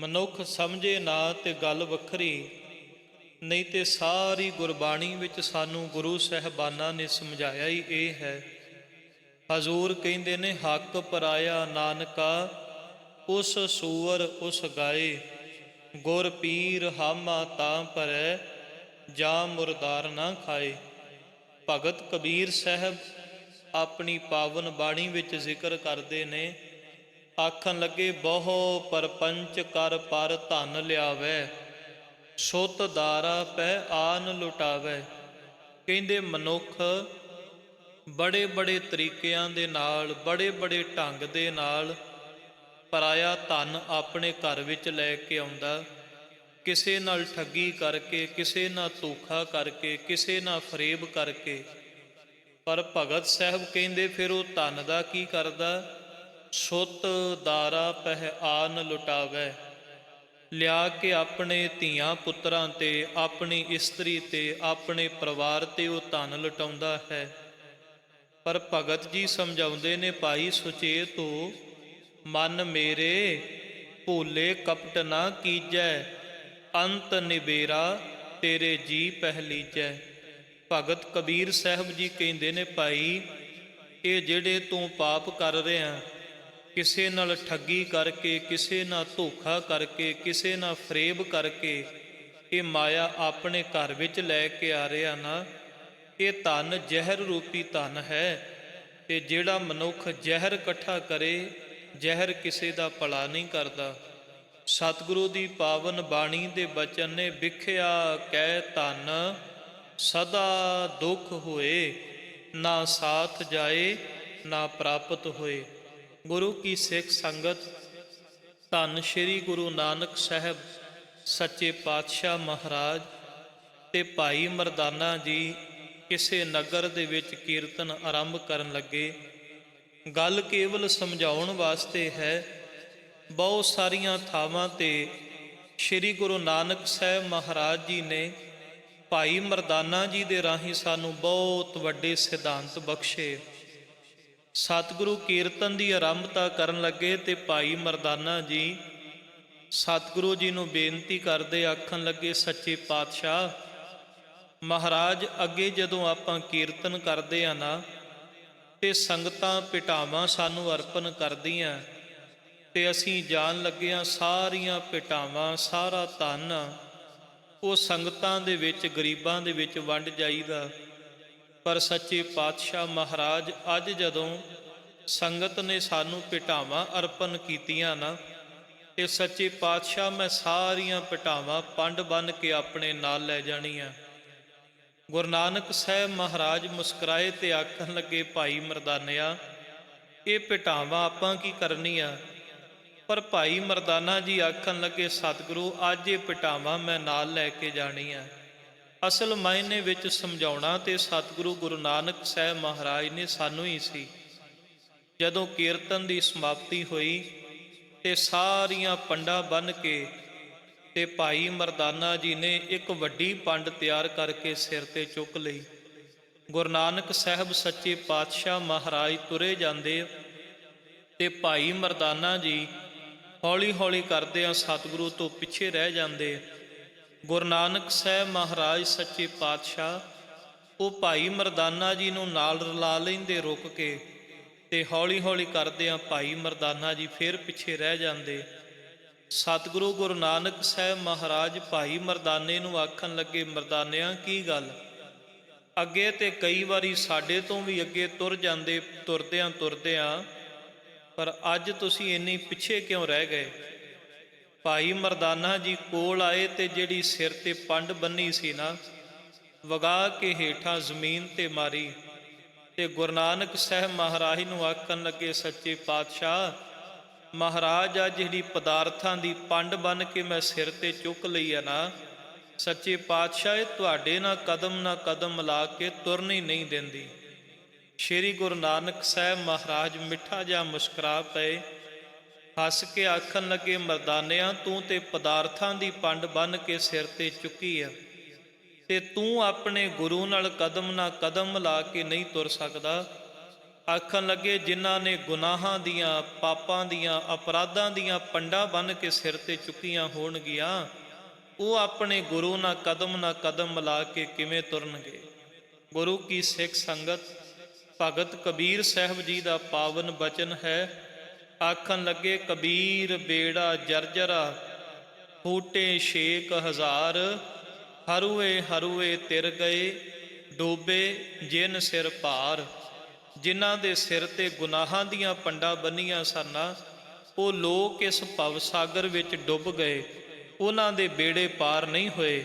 ਮਨੁੱਖ ਸਮਝੇ ਨਾ ਤੇ ਗੱਲ ਵੱਖਰੀ, ਨਹੀਂ ਤੇ ਸਾਰੀ ਗੁਰਬਾਣੀ ਵਿੱਚ ਸਾਨੂੰ ਗੁਰੂ ਸਹਿਬਾਨਾਂ ਨੇ ਸਮਝਾਇਆ ਹੀ ਇਹ ਹੈ। ਹਜ਼ੂਰ ਕਹਿੰਦੇ ਨੇ, ਹੱਕ ਪਰਾਇਆ ਨਾਨਕਾ, ਉਸ ਸੂਰ ਉਸ ਗਾਏ, ਗੁਰ ਪੀਰ ਹਾਮਾ ਤਾਂ ਭਰੈ, ਜਾਂ ਮੁਰਦਾਰ ਨਾ ਖਾਏ। ਭਗਤ ਕਬੀਰ ਸਾਹਿਬ ਆਪਣੀ ਪਾਵਨ ਬਾਣੀ ਵਿੱਚ ਜ਼ਿਕਰ ਕਰਦੇ ਨੇ ਆਖਣ ਲੱਗੇ, ਬਹੁ ਪਰਪੰਚ ਕਰ ਪਰ ਧਨ ਲਿਆਵੇ, ਸੁਤ ਦਾਰਾ ਪੈ ਆਨ ਲੁਟਾਵੇ। ਕਹਿੰਦੇ, ਮਨੁੱਖ ਬੜੇ ਬੜੇ ਤਰੀਕਿਆਂ ਦੇ ਨਾਲ, ਬੜੇ ਬੜੇ ਢੰਗ ਦੇ ਨਾਲ ਪਰਾਇਆ ਧਨ ਆਪਣੇ ਘਰ ਵਿੱਚ ਲੈ ਕੇ ਆਉਂਦਾ। ਕਿਸੇ ਨਾਲ ਠੱਗੀ ਕਰਕੇ, ਕਿਸੇ ਨਾਲ ਧੋਖਾ ਕਰਕੇ, ਕਿਸੇ ਨਾਲ ਫਰੇਬ ਕਰਕੇ। ਪਰ ਭਗਤ ਸਾਹਿਬ ਕਹਿੰਦੇ, ਫਿਰ ਉਹ ਧਨ ਦਾ ਕੀ ਕਰਦਾ? ਸੁੱਤ ਦਾਰਾ ਪਹਿ ਆਨ ਲੁਟਾਵੇ। ਲਿਆ ਕੇ ਆਪਣੇ ਧੀਆਂ ਪੁੱਤਰਾਂ ਤੇ, ਆਪਣੀ ਇਸਤਰੀ ਤੇ, ਆਪਣੇ ਪਰਿਵਾਰ ਤੇ ਉਹ ਧਨ ਲੁਟਾਉਂਦਾ ਹੈ। ਪਰ ਭਗਤ ਜੀ ਸਮਝਾਉਂਦੇ ਨੇ, ਭਾਈ ਸੁਚੇਤ ਸੁਚੇਤੋ ਮਨ ਮੇਰੇ ਭੋਲੇ ਕਪਟ ਨਾ ਕੀਜੈ, ਅੰਤ ਨਿਬੇਰਾ ਤੇਰੇ ਜੀ ਪਹਿਲੀਜੈ ਭਗਤ ਕਬੀਰ ਸਾਹਿਬ ਜੀ ਕਹਿੰਦੇ ਨੇ, ਭਾਈ, ਇਹ ਜਿਹੜੇ ਤੂੰ ਪਾਪ ਕਰ ਰਿਹਾ ਕਿਸੇ ਨਾਲ ਠੱਗੀ ਕਰਕੇ, ਕਿਸੇ ਨਾਲ ਧੋਖਾ ਕਰਕੇ, ਕਿਸੇ ਨਾਲ ਫਰੇਬ ਕਰਕੇ ਇਹ ਮਾਇਆ ਆਪਣੇ ਘਰ ਵਿੱਚ ਲੈ ਕੇ ਆ ਰਿਹਾ ਨਾ, ਇਹ ਧਨ ਜ਼ਹਿਰ ਰੂਪੀ ਧਨ ਹੈ ਤੇ ਜਿਹੜਾ ਮਨੁੱਖ ਜ਼ਹਿਰ ਇਕੱਠਾ ਕਰੇ, ਜ਼ਹਿਰ ਕਿਸੇ ਦਾ ਭਲਾ ਨਹੀਂ ਕਰਦਾ। ਸਤਿਗੁਰੂ ਦੀ ਪਾਵਨ ਬਾਣੀ ਦੇ ਬਚਨ ਨੇ ਵਿਖਿਆ ਕਹਿ ਧਨ, ਸਦਾ ਦੁੱਖ ਹੋਏ, ਨਾ ਸਾਥ ਜਾਏ, ਨਾ ਪ੍ਰਾਪਤ ਹੋਏ। ਗੁਰੂ ਕੀ ਸਿੱਖ ਸੰਗਤ, ਧੰਨ ਸ਼੍ਰੀ ਗੁਰੂ ਨਾਨਕ ਸਾਹਿਬ, ਸੱਚੇ ਪਾਤਸ਼ਾਹ ਮਹਾਰਾਜ ਤੇ ਭਾਈ ਮਰਦਾਨਾ ਜੀ ਕਿਸੇ ਨਗਰ ਦੇ ਵਿੱਚ ਕੀਰਤਨ ਆਰੰਭ ਕਰਨ ਲੱਗੇ। ਗੱਲ ਕੇਵਲ ਸਮਝਾਉਣ ਵਾਸਤੇ ਹੈ, ਬਹੁਤ ਸਾਰੀਆਂ ਥਾਵਾਂ ਤੇ ਸ੍ਰੀ ਗੁਰੂ ਨਾਨਕ ਸਾਹਿਬ ਮਹਾਰਾਜ ਜੀ ਨੇ ਭਾਈ ਮਰਦਾਨਾ ਜੀ ਦੇ ਰਾਹੀਂ ਸਾਨੂੰ ਬਹੁਤ ਵੱਡੇ ਸਿਧਾਂਤ ਬਖਸ਼ੇ। ਸਤਿਗੁਰੂ ਕੀਰਤਨ ਦੀ ਆਰੰਭਤਾ ਕਰਨ ਲੱਗੇ ਤੇ ਭਾਈ ਮਰਦਾਨਾ ਜੀ ਸਤਿਗੁਰੂ ਜੀ ਨੂੰ ਬੇਨਤੀ ਕਰਦੇ ਆਖਣ ਲੱਗੇ, ਸੱਚੇ ਪਾਤਸ਼ਾਹ, ਮਹਾਰਾਜ, ਅੱਗੇ ਜਦੋਂ ਆਪਾਂ ਕੀਰਤਨ ਕਰਦੇ ਆ ਨਾ, ਤੇ ਸੰਗਤਾਂ ਪਿਟਾਵਾਂ ਸਾਨੂੰ ਅਰਪਣ ਕਰਦੀਆਂ, ਤੇ ਅਸੀਂ ਜਾਣ ਲੱਗਿਆਂ ਸਾਰੀਆਂ ਪਿਟਾਵਾਂ, ਸਾਰਾ ਧਨ ਉਹ ਸੰਗਤਾਂ ਦੇ ਵਿੱਚ, ਗਰੀਬਾਂ ਦੇ ਵਿੱਚ ਵੰਡ ਜਾਈਦਾ। ਪਰ ਸੱਚੇ ਪਾਤਸ਼ਾਹ ਮਹਾਰਾਜ ਅੱਜ ਜਦੋਂ ਸੰਗਤ ਨੇ ਸਾਨੂੰ ਪਿਟਾਵਾਂ ਅਰਪਣ ਕੀਤੀਆਂ ਨਾ ਇਹ ਸੱਚੇ ਪਾਤਸ਼ਾਹ ਮੈਂ ਸਾਰੀਆਂ ਪਿਟਾਵਾਂ ਪੰਡ ਬੰਨ ਕੇ ਆਪਣੇ ਨਾਲ ਲੈ ਜਾਣੀਆਂ। ਗੁਰੂ ਨਾਨਕ ਸਾਹਿਬ ਮਹਾਰਾਜ ਮੁਸਕਰਾਏ ਤੇ ਆਖਣ ਲੱਗੇ, ਭਾਈ ਮਰਦਾਨਿਆ, ਇਹ ਪਿਟਾਵਾਂ ਆਪਾਂ ਕੀ ਕਰਨੀਆਂ? ਪਰ ਭਾਈ ਮਰਦਾਨਾ ਜੀ ਆਖਣ ਲੱਗੇ, ਸਤਿਗੁਰੂ, ਅੱਜ ਇਹ ਪਿਟਾਵਾਂ ਮੈਂ ਨਾਲ ਲੈ ਕੇ ਜਾਣੀਆਂ। ਅਸਲ ਮਾਇਨੇ ਵਿੱਚ ਸਮਝਾਉਣਾ ਤੇ ਸਤਿਗੁਰੂ ਗੁਰੂ ਨਾਨਕ ਸਾਹਿਬ ਮਹਾਰਾਜ ਨੇ ਸਾਨੂੰ ਹੀ ਸੀ। ਜਦੋਂ ਕੀਰਤਨ ਦੀ ਸਮਾਪਤੀ ਹੋਈ ਤੇ ਸਾਰੀਆਂ ਪੰਡਾ ਬਨ ਕੇ ਤੇ ਭਾਈ ਮਰਦਾਨਾ ਜੀ ਨੇ ਇੱਕ ਵੱਡੀ ਪੰਡ ਤਿਆਰ ਕਰਕੇ ਸਿਰ ਤੇ ਚੁੱਕ ਲਈ। ਗੁਰੂ ਨਾਨਕ ਸਾਹਿਬ ਸੱਚੇ ਪਾਤਸ਼ਾਹ ਮਹਾਰਾਜ ਤੁਰੇ ਜਾਂਦੇ ਤੇ ਭਾਈ ਮਰਦਾਨਾ ਜੀ ਹੌਲੀ ਹੌਲੀ ਕਰਦੇ ਆ ਸਤਿਗੁਰੂ ਤੋਂ ਪਿੱਛੇ ਰਹਿ ਜਾਂਦੇ ਗੁਰੂ ਨਾਨਕ ਸਾਹਿਬ ਮਹਾਰਾਜ ਸੱਚੇ ਪਾਤਸ਼ਾਹ, ਉਹ ਭਾਈ ਮਰਦਾਨਾ ਜੀ ਨੂੰ ਨਾਲ ਰਲਾ ਲੈਂਦੇ ਰੁਕ ਕੇ ਤੇ ਹੌਲੀ ਹੌਲੀ ਕਰਦੇ ਆ ਭਾਈ ਮਰਦਾਨਾ ਜੀ ਫੇਰ ਪਿੱਛੇ ਰਹਿ ਜਾਂਦੇ। ਸਤਿਗੁਰੂ ਗੁਰੂ ਨਾਨਕ ਸਾਹਿਬ ਮਹਾਰਾਜ ਭਾਈ ਮਰਦਾਨੇ ਨੂੰ ਆਖਣ ਲੱਗੇ, ਮਰਦਾਨਿਆਂ, ਕੀ ਗੱਲ? ਅੱਗੇ ਤੇ ਕਈ ਵਾਰੀ ਸਾਡੇ ਤੋਂ ਵੀ ਅੱਗੇ ਤੁਰ ਜਾਂਦੇ ਤੁਰਦਿਆਂ ਤੁਰਦਿਆਂ ਪਰ ਅੱਜ ਤੁਸੀਂ ਇੰਨੀ ਪਿੱਛੇ ਕਿਉਂ ਰਹਿ ਗਏ? ਭਾਈ ਮਰਦਾਨਾ ਜੀ ਕੋਲ ਆਏ ਤੇ ਜਿਹੜੀ ਸਿਰ ਤੇ ਪੰਡ ਬੰਨੀ ਸੀ ਨਾ, ਵਗਾ ਕੇ ਹੇਠਾਂ ਜ਼ਮੀਨ ਤੇ ਮਾਰੀ ਤੇ ਗੁਰੂ ਨਾਨਕ ਸਾਹਿਬ ਮਹਾਰਾਜ ਨੂੰ ਆਖਣ ਲੱਗੇ, ਸੱਚੇ ਪਾਤਸ਼ਾਹ, ਮਹਾਰਾਜ ਆ ਜਿਹੜੀ ਪਦਾਰਥਾਂ ਦੀ ਪੰਡ ਬਨ ਕੇ ਮੈਂ ਸਿਰ ਤੇ ਚੁੱਕ ਲਈ ਆ ਨਾ, ਸੱਚੇ ਪਾਤਸ਼ਾਹ, ਇਹ ਤੁਹਾਡੇ ਨਾਲ ਕਦਮ ਨਾ ਕਦਮ ਮਿਲਾ ਕੇ ਤੁਰਨੀ ਨਹੀਂ ਦਿੰਦੀ। ਸ਼੍ਰੀ ਗੁਰੂ ਨਾਨਕ ਸਾਹਿਬ ਮਹਾਰਾਜ ਮਿੱਠਾ ਜਿਹਾ ਮੁਸਕਰਾ ਪਏ। ਹੱਸ ਕੇ ਆਖਣ ਲੱਗੇ, ਮਰਦਾਨਿਆਂ, ਤੂੰ ਤੇ ਪਦਾਰਥਾਂ ਦੀ ਪੰਡ ਬਨ ਕੇ ਸਿਰ ਤੇ ਚੁੱਕੀ ਆ ਤੇ ਤੂੰ ਆਪਣੇ ਗੁਰੂ ਨਾਲ ਕਦਮ ਨਾ ਕਦਮ ਲਾ ਕੇ ਨਹੀਂ ਤੁਰ ਸਕਦਾ। ਆਖਣ ਲੱਗੇ, ਜਿਨ੍ਹਾਂ ਨੇ ਗੁਨਾਹਾਂ ਦੀਆਂ, ਪਾਪਾਂ ਦੀਆਂ, ਅਪਰਾਧਾਂ ਦੀਆਂ ਪੰਡਾਂ ਬੰਨ ਕੇ ਸਿਰ ਤੇ ਚੁੱਕੀਆਂ ਹੋਣਗੀਆਂ, ਉਹ ਆਪਣੇ ਗੁਰੂ ਨਾਲ ਕਦਮ ਨਾ ਕਦਮ ਮਿਲਾ ਕੇ ਕਿਵੇਂ ਤੁਰਨਗੇ? ਗੁਰੂ ਕੀ ਸਿੱਖ ਸੰਗਤ, ਭਗਤ ਕਬੀਰ ਸਾਹਿਬ ਜੀ ਦਾ ਪਾਵਨ ਬਚਨ ਹੈ ਆਖਣ ਲੱਗੇ, ਕਬੀਰ ਬੇੜਾ ਜਰਜਰਾ, ਫੂਟੇ ਸ਼ੇਕ ਹਜ਼ਾਰ, ਹਰੂਏ ਹਰੂਏ ਤਿਰ ਗਏ, ਡੋਬੇ ਜਿਨ ਸਿਰ ਭਾਰ, ਜਿਨ੍ਹਾਂ ਦੇ ਸਿਰ ਤੇ ਗੁਨਾਹਾਂ ਦੀਆਂ ਪੰਡਾ ਬੰਨੀਆਂ ਸਨ, ਉਹ ਲੋਕ ਇਸ ਭਵ ਸਾਗਰ ਵਿੱਚ ਡੁੱਬ ਗਏ, ਉਹਨਾਂ ਦੇ ਬੇੜੇ ਪਾਰ ਨਹੀਂ ਹੋਏ